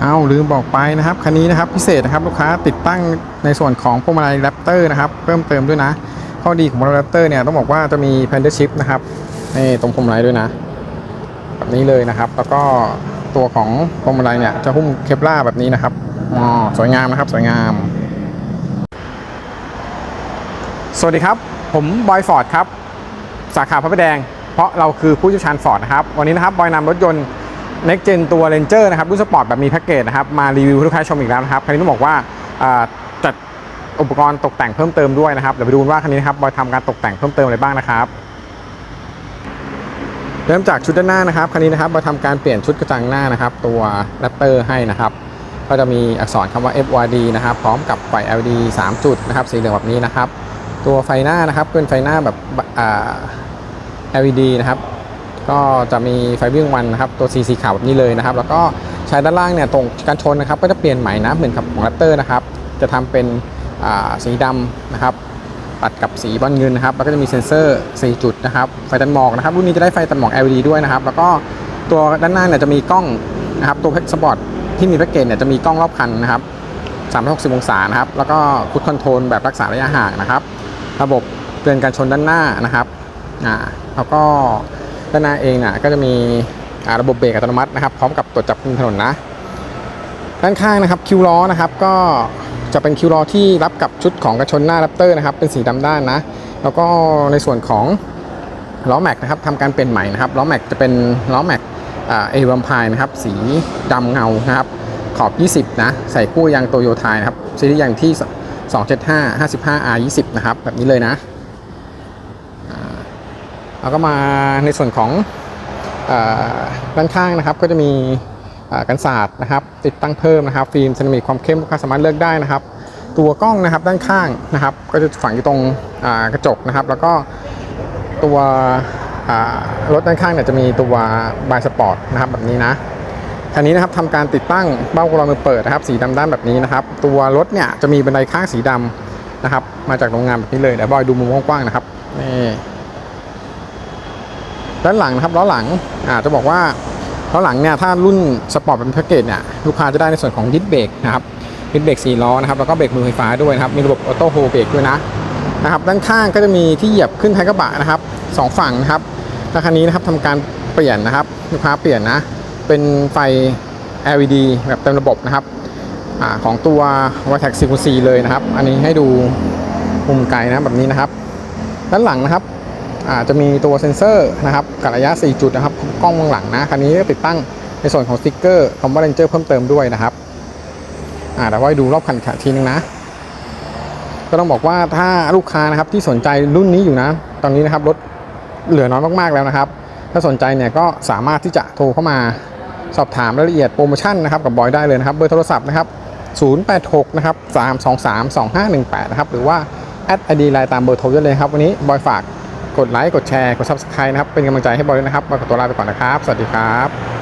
เอาลืมบอกไปนะครับคันนี้นะครับพิเศษนะครับลูกค้าติดตั้งในส่วนของพวงมาลัยแรปเตอร์นะครับเพิ่มเติมด้วยนะ ข้อดีของพวงมาลัยแรปเตอร์เนี่ยต้องบอกว่าจะมีแพนเดอร์ชิพนะครับในตรงพวงมาลัยด้วยนะแบบนี้เลยนะครับ แล้วก็ตัวของพวงมาลัยเนี่ยจะหุ้มเคปลาแบบนี้นะครับอ๋อสวยงามนะครับสวยงาม สวัสดีครับ ผมบอยฟอร์ดครับสาขาพระประแดง เพราะเราคือผู้เชี่ยวชาญฟอร์ดนะครับวันนี้นะครับบอยนำรถยนต์ Next Gen ตัว Ranger นะครับรุ่นสปอร์ตแบบมีแพ็กเกจนะครับมารีวิวให้ลูกค้าชมอีกแล้วนะครับคันนี้ต้องบอกว่าจัดอุปกรณ์ตกแต่งเพิ่มเติมด้วยนะครับเดี๋ยวไปดูว่าคันนี้นะครับบอยทำการตกแต่งเพิ่มเติมอะไรบ้างนะครับเริ่มจากชุดด้านหน้านะครับคันนี้นะครับบอยทำการเปลี่ยนชุดกระจังหน้านะครับ ตัวแรปเตอร์ให้นะครับ ก็จะมีอักษรคำว่า FYD นะครับ พร้อมกับไฟ LED 3 จุดนะครับสีเหลืองแบบนี้นะครับ ตัวไฟหน้านะครับเป็นไฟหน้าแบบ LED นะครับ ก็จะมีไฟวิ่งวันนะครับตัวสีสีขาวแบบนี้เลยนะครับ แล้วก็ใช้ด้านล่างเนี่ยตรงการชนนะครับก็จะเปลี่ยนใหม่นะเหมือนกับของแรปเตอร์นะครับ จะทำเป็นสีดำนะครับตัดกับสีบอลเงินนะครับแล้วก็จะมีเซ็นเซอร์ 4 จุดนะครับไฟตัดหมอกนะครับรุ่นนี้จะได้ไฟตัดหมอก LED ด้วยนะครับ แล้วก็ตัวด้านหน้าเนี่ยจะมีกล้องนะครับตัวแพ็กสปอร์ตที่มีแพ็กเกจเนี่ยจะมีกล้องรอบคันนะครับ 360 องศานะครับ แล้วก็คุดคอนโทรลแบบรักษาระยะห่างนะครับ ระบบเตือนการชนด้านหน้านะครับอ่าแล้วก็ ด้านหน้าเองน่ะก็จะมีระบบเบรกอัตโนมัตินะครับ พร้อมกับตรวจจับคุมถนนนะด้านข้างนะครับคิวล้อนะครับก็จะเป็นคิวล้อที่รับกับชุดของกระชนหน้าแรปเตอร์นะครับเป็นสีดำด้านนะ แล้วก็ในส่วนของล้อแม็กนะครับทำการเปลี่ยนใหม่นะครับล้อแม็กจะเป็นล้อแม็กเอวัมพายนะครับสีดำเงานะครับขอบ 20 นะ ใส่คู่ยางโตโยไทยนะครับซีรีส์ยางที่ 275 55 R 20 นะครับ แบบนี้เลยนะ แล้วก็มาในส่วนของอด้านข้างนะครับ ก็จะมีกันศาสตร์นะครับ ติดตั้งเพิ่มนะครับ ฟิล์มเซรามิกความเข้มลูกค้าสามารถเลือกได้นะครับ ตัวกล้องนะครับด้านข้างนะครับ ก็จะฝังอยู่ตรงกระจกนะครับ แล้วก็ตัวรถด้านข้างเนี่ยจะมีตัวบายสปอร์ตนะครับแบบนี้นะคันนี้นะครับทำการติดตั้งเบ้ากรอมือเปิดนะครับ สีดำด้านแบบนี้นะครับ ตัวรถเนี่ยจะมีบันไดข้างสีดำนะครับ มาจากโรงงานแบบนี้เลยเดี๋ยวบอยดูมุมกว้างๆนะครับนี่ ด้านหลังนะครับล้อหลังอ่าจะบอกว่าล้อหลังเนี่ยถ้ารุ่นสปอร์ตเป็นแพ็กเกจเนี่ยลูกค้าจะได้ในส่วนของดิสเบรกนะครับดิสเบรกสี่ล้อนะครับแล้วก็เบรกมือไฟฟ้าด้วยนะครับมีระบบออโต้โฮเบรกด้วยนะนะครับด้านข้างก็จะมีที่เหยียบขึ้นท้ายกระบะนะครับสองฝั่งนะครับแล้วคันนี้นะครับทำการเปลี่ยนนะครับลูกค้าเปลี่ยนนะเป็นไฟ LED แบบเต็มระบบนะครับอของตัว v i t e c 4 4เลยนะครับ อันนี้ให้ดูมุมไกลนะแบบนี้นะครับ ด้านหลังนะครับ จะมีตัวเซ็นเซอร์นะครับกับระยะ 4 จุดนะครับกล้องมองหลังนะคันนี้ก็ติดตั้งในส่วนของสติ๊กเกอร์คำว่า Ranger เพิ่มเติมด้วยนะครับอ่าเดี๋ยวไว้ดูรอบคันอีกทีนึงนะ ก็ต้องบอกว่าถ้าลูกค้านะครับที่สนใจรุ่นนี้อยู่นะ ตอนนี้นะครับรถเหลือน้อยมากๆแล้วนะครับ ถ้าสนใจเนี่ยก็สามารถที่จะโทรเข้ามาสอบถามรายละเอียดโปรโมชั่นนะครับกับบอยได้เลยนะครับ เบอร์โทรศัพท์นะครับ 086 นะครับ 323 2518 นะครับ หรือว่าแอดไอดีไลน์ตามเบอร์โทรได้เลยครับ วันนี้บอยฝาก กดไลค์กดแชร์กด Subscribe นะครับเป็นกำลังใจให้บอยด้วยนะครับบอยขอตัวลาไปก่อนนะครับ สวัสดีครับ